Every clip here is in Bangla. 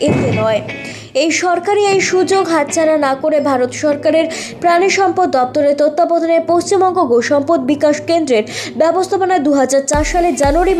এতে নয়। এই সরকারি এই সুযোগ হাতছাড়া না করে ভারত সরকারের প্রাণী সম্পদ দপ্তরের তত্ত্বাবধানে পশ্চিমবঙ্গ গোসম্পদ বিকাশ কেন্দ্রের ব্যবস্থাপনায় দু সালে জানুয়ারি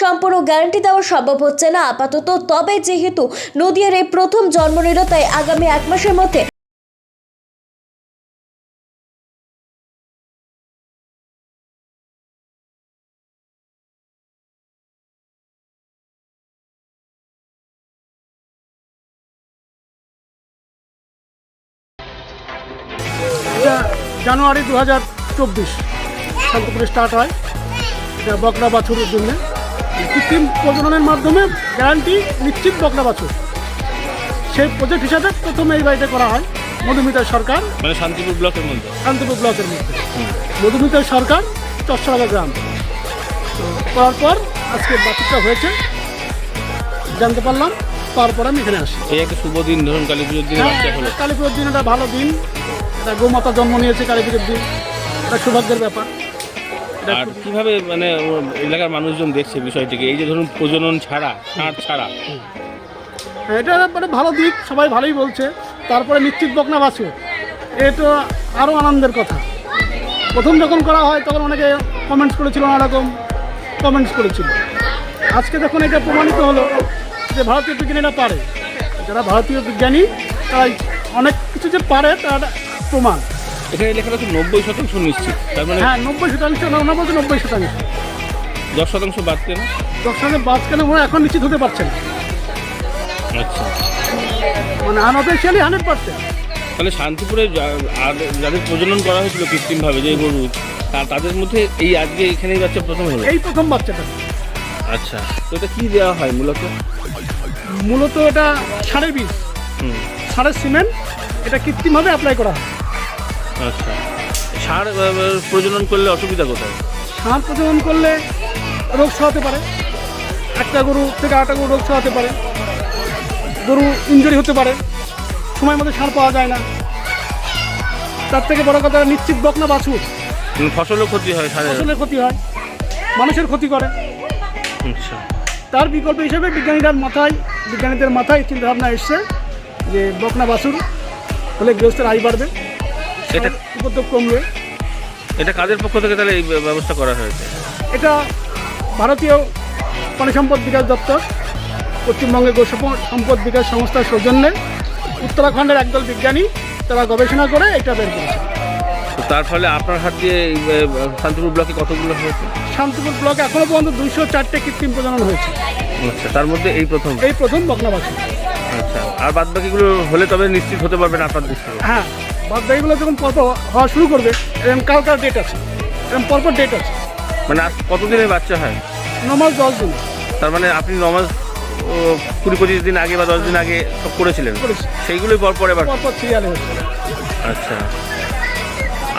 সম্পূর্ণ গ্যারান্টি দেওয়া সম্ভব হচ্ছে না। আপাতত তবে যেহেতু নদিয়ার এই প্রথম জন্ম নিল, তাই আগামী এক মাসের মধ্যে জানুয়ারি দু হাজার চব্বিশ, শান্তিপুরে স্টার্ট হয়। বকরা বাছুরের জন্য। কৃত্রিম প্রজননের মাধ্যমে গ্যারান্টি নিশ্চিত বকরা বাছুর। সেই প্রজেক্ট হিসাবে প্রথমে এই বাড়িতে করা হয় মধুমিতা সরকার। মানে শান্তিপুর ব্লকের মধ্যে? শান্তিপুর ব্লকের মধ্যে। মধুমিতা সরকার চরসরাগা গ্রাম। তো করার পর আজকে বাছুরটা হয়েছে। জানতে পারলাম তারপর আমি এখানে আসি। এই একটা শুভ দিন ধরুন কালী পুজোর দিন হ্যাঁ কালী পুজোর দিন একটা ভালো দিন। এটা গোমাতা জন্ম নিয়েছে কালী পুজোর দিন। এটা সৌভাগ্যের ব্যাপার। আর কীভাবে মানে এলাকার মানুষজন দেখছে বিষয়টিকে? এই যে ধরুন প্রজনন ছাড়া ষাঁড় ছাড়া। এটা মানে ভালো দিক সবাই ভালোই বলছে। তারপরে নিশ্চিত বকনা বাছুর এ তো আরও আনন্দের কথা। প্রথম যখন করা হয় তখন অনেকে কমেন্টস করেছিল নানা রকম কমেন্টস করেছিল। আজকে যখন এটা প্রমাণিত হলো যে ভারতীয় বিজ্ঞানীরা পারে যারা ভারতীয় বিজ্ঞানী তারা অনেক কিছু যে পারে তার প্রমাণ। এখানে লেখাটা তো নব্বই শতাংশ নিশ্চিত। তার মানে হ্যাঁ নব্বই শতাংশ না বলছে নব্বই শতাংশ। দশ শতাংশ বাদ কেন? দর্শনে বাস কেন? ওরা এখন নিশ্চিত হতে পারছে না। আচ্ছা। মানে আনঅফিসিয়ালি হান্ড্রেড পার্সেন্ট তাহলে শান্তিপুরে যাদের প্রজনন করা হয়েছিল কৃত্রিমভাবে যে গরু তা তাদের মধ্যে এই আজকে এখানেই বাচ্চা প্রথম হলো? এই প্রথম বাচ্চাটা। আচ্ছা। তো এটা কি দেওয়া হয় মূলত? মূলত এটা সাড়ে বীজ। হুম। সারের সিমেন্ট এটা কৃত্রিমভাবে অ্যাপ্লাই করা হয়। আচ্ছা। আহ, প্রজনন করলে অসুবিধা কোথায়? সার প্রজনন করলে রোগ ছড়াতে পারে। একটা গরু থেকে আরেকটা গরু রোগ ছড়াতে পারে। গরু ইঞ্জুরি হতে পারে। সময় মতো সার পাওয়া যায় না। তার থেকে বড় কথা নিশ্চিত বকনা বাছুর। উম, ফসলও ক্ষতি হয় ফসলের ক্ষতি হয়। মানুষের ক্ষতি করে। আচ্ছা। তার বিকল্প হিসেবে বিজ্ঞানীদের মাথায় বিজ্ঞানীদের মাথায় চিন্তা ভাবনা এসছে যে বকনা বাছুর হলে গৃহস্থের আয় বাড়বে। এটা উপদ্রব কমবে এটা কাদের পক্ষ থেকে তাহলে এই ব্যবস্থা করা হয়েছে? এটা ভারতীয় প্রাণী সম্পদ বিকাশ দপ্তর পশ্চিমবঙ্গের গো সম্পদ বিকাশ সংস্থার সৌজন্যে উত্তরাখণ্ডের একদল বিজ্ঞানী তারা গবেষণা করে এটা বের করেছে। তো তার ফলে আপনার হাত দিয়ে শান্তিপুর ব্লকে কতগুলো হয়েছে? শান্তিপুর ব্লকে এখনও পর্যন্ত দুইশো চারটে কৃত্রিম প্রজনন হয়েছে। আচ্ছা তার মধ্যে এই প্রথম? এই প্রথম বকনাবাসী। আচ্ছা আর বাদ বাকিগুলো হলে তবে নিশ্চিত হতে পারবেন আপনার থেকে হ্যাঁ বাদ বাকিগুলো যখন পরপর হওয়া শুরু করবে এরকম কালকার ডেট আছে এরকম পরপর ডেট আছে। মানে আজ কতদিনে বাচ্চা হয়? নমাজ দশ দিন তার মানে আপনি নমাজ কুড়ি পঁচিশ দিন আগে বা দশ দিন আগে সব করেছিলেন? সেইগুলোই পর পর এবার? পরপর সিরিয়ালে আচ্ছা।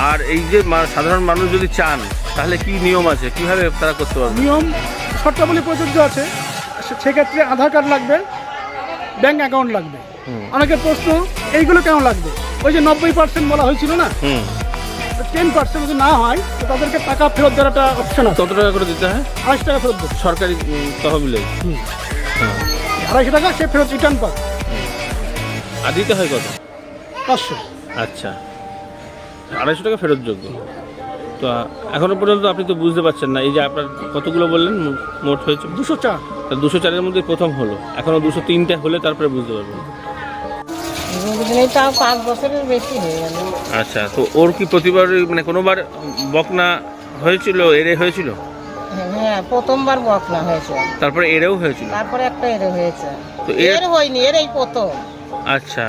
আর এই যে সাধারণ মানুষ যদি চান তাহলে কি নিয়ম আছে? কীভাবে তারা করতে পারবে? নিয়ম শর্তাবলী প্রযোজ্য আছে। সেক্ষেত্রে আধার কার্ড লাগবে ব্যাংক অ্যাকাউন্ট লাগবে। অনেকের প্রশ্ন এইগুলো কেন লাগবে? ওই যে নব্বই পার্সেন্ট বলা হয়েছিল না? টেন পার্সেন্ট যদি না হয় তো তাদেরকে টাকা ফেরত দেওয়ার একটা অপশন আছে। কত টাকা করে দিতে হয়? আড়াইশো টাকা ফেরত দেবে। সরকারি তহবিলে? হুম। হ্যাঁ। আড়াইশো টাকা সে ফেরত রিটার্ন পাবে। আর দিতে হয় কত? পাঁচশো। আচ্ছা। আড়াইশো টাকা ফেরত যোগ্য তো এখনও পর্যন্ত আপনি তো বুঝতে পারছেন না এই যে আপনার কতগুলো বললেন মোট হয়েছে? দুশো চার। দুশো চারের মধ্যে প্রথম হলো। এখনও দুশো তিনটে হলে তারপরে বুঝতে পারবেন। পাঁচ বছরের বেশি হয়ে গেল। আচ্ছা তো ওর কি প্রতিবার মানে কোনোবার বকনা হয়েছিল এরে হয়েছিল? হ্যাঁ প্রথমবার বকনা হয়েছে। তারপরে এরেও হয়েছিল? তারপরে একটা এর হয়েছে। তো এর হয়নি এর এই প্রথম। আচ্ছা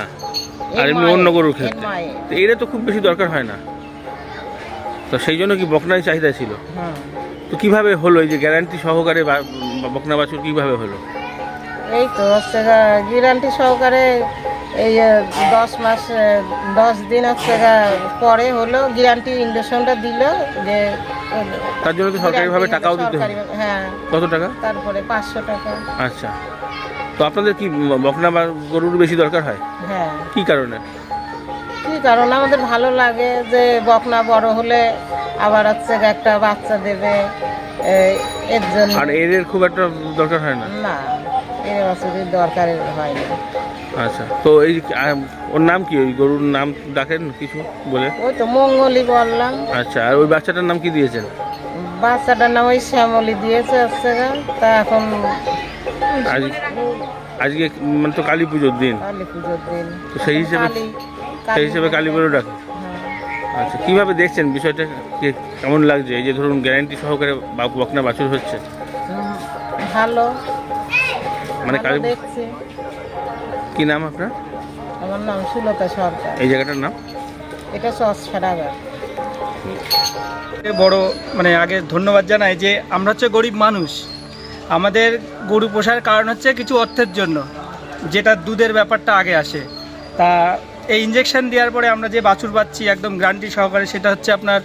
আর এমনি অন্য গরুর ক্ষেত্রে? তো এরে তো খুব বেশি দরকার হয় না। তো সেই জন্য কি বকনাই চাহিদা ছিল? হ্যাঁ। তো কীভাবে হলো এই যে গ্যারান্টি সহকারে বকনা বাছুর কীভাবে হলো? এই তো গ্যারান্টি সহকারে এই দশ মাস দশ দিন হচ্ছে পরে হলো গ্যারান্টি ইঞ্জেকশনটা দিল যে তার জন্য সরকারিভাবে টাকাও দিতে হবে? হ্যাঁ। কত টাকা? তারপরে পাঁচশো টাকা। আচ্ছা। তো আপনাদের কি বকনা বা গরুর বেশি দরকার হয়? হ্যাঁ। কি কারণে? কি কারণ? আমাদের ভালো লাগে যে বকনা বড় হলে আবার হচ্ছে একটা বাচ্চা দেবে এর জন্য। আর এর খুব একটা দরকার হয় না? না। এর বছরের দরকার হয় না। আচ্ছা তো এই ওর নাম কি? ওই গরুর নাম ডাকেন কিছু বলে। ওই তো মঙ্গলি বললাম। আচ্ছা আর ওই বাচ্চাটার নাম কি দিয়েছেন? বাচ্চাটার নাম ওই শ্যামলি দিয়েছে হচ্ছে তা এখন আজ আজকে মানে তো কালী পুজোর দিন। কালী পুজোর দিন। তো সেই হিসেবে সেই হিসেবে কালী বলে ডাকে। হ্যাঁ। আচ্ছা কীভাবে দেখছেন বিষয়টা? কে- কেমন লাগছে? এই যে ধরুন গ্যারান্টি সহকারে বকনা বাছুর হচ্ছে। ভালো। মানে কালী দেখছি। কি নাম আপনার? আমার নাম সুলতা সরকার। এই জায়গাটার নাম? এটা সস ফেরাবার বড় মানে আগে ধন্যবাদ জানাই যে আমরা হচ্ছে গরিব মানুষ। আমাদের গরু পোষার কারণ হচ্ছে কিছু অর্থের জন্য যেটা দুধের ব্যাপারটা আগে আসে। তা এই ইঞ্জেকশন দেওয়ার পরে আমরা যে বাছুর পাচ্ছি একদম গ্যারান্টি সহকারে সেটা হচ্ছে আপনার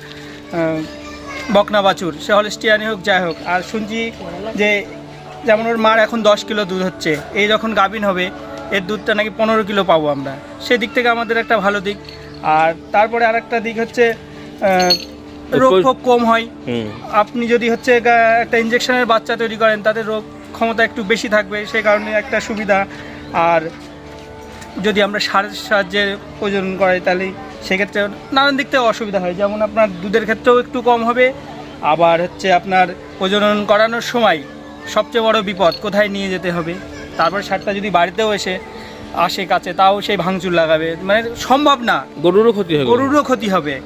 বকনা বাছুর সে হলস্টিয়ানি হোক যাই হোক। আর শুনছি যে যেমন ওর মার এখন দশ কিলো দুধ হচ্ছে এই যখন গাভিন হবে এর দুধটা নাকি পনেরো কিলো পাবো আমরা। সেদিক থেকে আমাদের একটা ভালো দিক। আর তারপরে আরেকটা দিক হচ্ছে রোগ ফোগ কম হয়। আপনি যদি হচ্ছে একটা ইঞ্জেকশনের বাচ্চা তৈরি করেন তাদের রোগ ক্ষমতা একটু বেশি থাকবে সেই কারণে একটা সুবিধা। আর যদি আমরা সারের সাহায্যে প্রজনন করাই তাহলে সেক্ষেত্রে নানান দিক থেকে অসুবিধা হয়। যেমন আপনার দুধের ক্ষেত্রেও একটু কম হবে আবার হচ্ছে আপনার প্রজনন করানোর সময় সবচেয়ে বড় বিপদ কোথায় নিয়ে যেতে হবে? তারপর সারটা যদি বাড়িতেও এসে আসে কাছে তাও সেই ভাঙচুর লাগাবে। মানে সম্ভব না। গরুরও ক্ষতি হবে। গরুরও ক্ষতি হবে।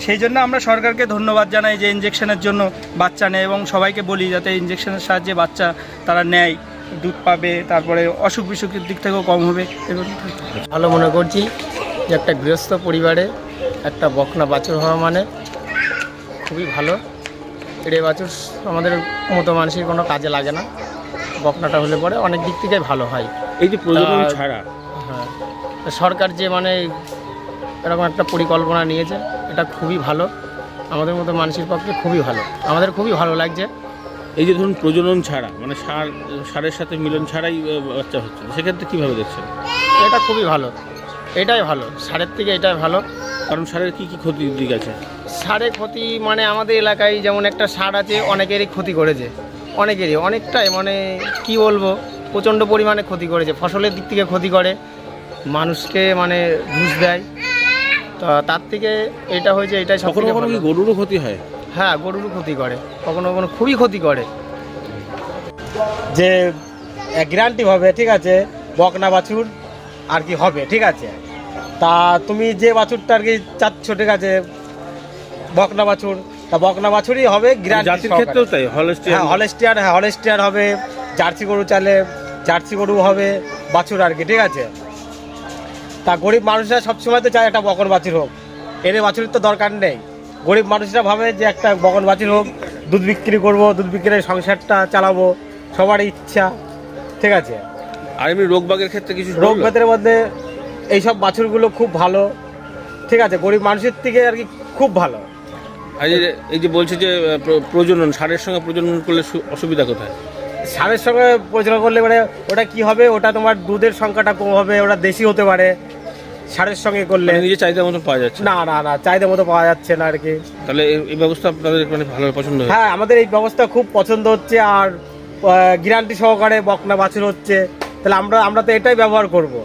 সেই জন্য আমরা সরকারকে ধন্যবাদ জানাই যে ইঞ্জেকশনের জন্য বাচ্চা নেয় এবং সবাইকে বলি যাতে ইঞ্জেকশনের সাহায্যে বাচ্চা তারা নেয়। দুধ পাবে তারপরে অসুখ বিসুখের দিক থেকেও কম হবে। এবং ভালো মনে করছি যে একটা গৃহস্থ পরিবারে একটা বকনা বাছুর হওয়া মানে খুবই ভালো। এড়ে বাছুর আমাদের মতো মানুষের কোনো কাজে লাগে না। বকনাটা হলে পরে অনেক দিক থেকে ভালো হয়। এই যে প্রজনন ছাড়া। হ্যাঁ। সরকার যে মানে এরকম একটা পরিকল্পনা নিয়েছে এটা খুবই ভালো। আমাদের মতো মানুষের পক্ষে খুবই ভালো। আমাদের খুবই ভালো লাগছে। এই যে ধরুন প্রজনন ছাড়া মানে সার সারের সাথে মিলন ছাড়াই বাচ্চা হচ্ছে। সেক্ষেত্রে কীভাবে দেখছেন? এটা খুবই ভালো। এটাই ভালো। সারের থেকে এটাই ভালো। কারণ সারের কি কি ক্ষতির দিক আছে? সারে ক্ষতি মানে আমাদের এলাকায় যেমন একটা সার আছে অনেকেরই ক্ষতি করেছে। অনেকেরই অনেকটাই মানে কি বলব প্রচণ্ড পরিমাণে ক্ষতি করেছে। ফসলের দিক থেকে ক্ষতি করে মানুষকে মানে ঘুষ দেয়। তো তার থেকে এটা হয়েছে এটাই কখনো কখনো কি গরুরও ক্ষতি হয়? হ্যাঁ গরুরও ক্ষতি করে। কখনো কখনো খুবই ক্ষতি করে। যে গ্যারান্টি হবে ঠিক আছে বকনা বাছুর আর কি হবে ঠিক আছে? তা তুমি যে বাছুরটা আর কি চাচ্ছ ঠিক আছে? বকনা বাছুর। তা বকনা বাছুরই হবে গ্যারান্টি জাতির ক্ষেত্রেও তাই? হলস্টিয়ান হলেস্টিয়ার হ্যাঁ হলেস্টিয়ার হবে জার্সি গরু চালে জার্সি গরু হবে বাছুর আর কি ঠিক আছে? তা গরিব মানুষরা সবসময় তো চায় একটা বকন বাছুর হোক। এর বাছুরের তো দরকার নেই। গরিব মানুষরা ভাবে যে একটা বকন বাছুর হোক দুধ বিক্রি করব দুধ বিক্রি সংসারটা চালাবো সবার ইচ্ছা ঠিক আছে? আর এমনি রোগ বাগের ক্ষেত্রে কিছু রোগ বলল? মধ্যে এইসব বাছুরগুলো খুব ভালো। ঠিক আছে গরিব মানুষের থেকে আর কি খুব ভালো। আর এই যে- এই যে বলছে যে আহ, প্র- প্রজনন সারের সঙ্গে প্রজনন করলে সু- অসুবিধা কোথায়? সারের সঙ্গে পরিচালনা করলে মানে ওটা কি হবে? ওটা তোমার দুধের সংখ্যাটা কম হবে ওটা দেশি হতে পারে। সারের সঙ্গে করলে মানে নিজের চাহিদা মতন পাওয়া যাচ্ছে। না না না চাহিদা মতো পাওয়া যাচ্ছে না আর কি। তাহলে এই- এই ব্যবস্থা আপনাদের মানে ভালো পছন্দ হয়েছে? হ্যাঁ আমাদের এই ব্যবস্থা খুব পছন্দ হচ্ছে আর গ্যারান্টি সহকারে বকনা বাছুর হচ্ছে। তাহলে আমরা আমরা তো এটাই ব্যবহার করব।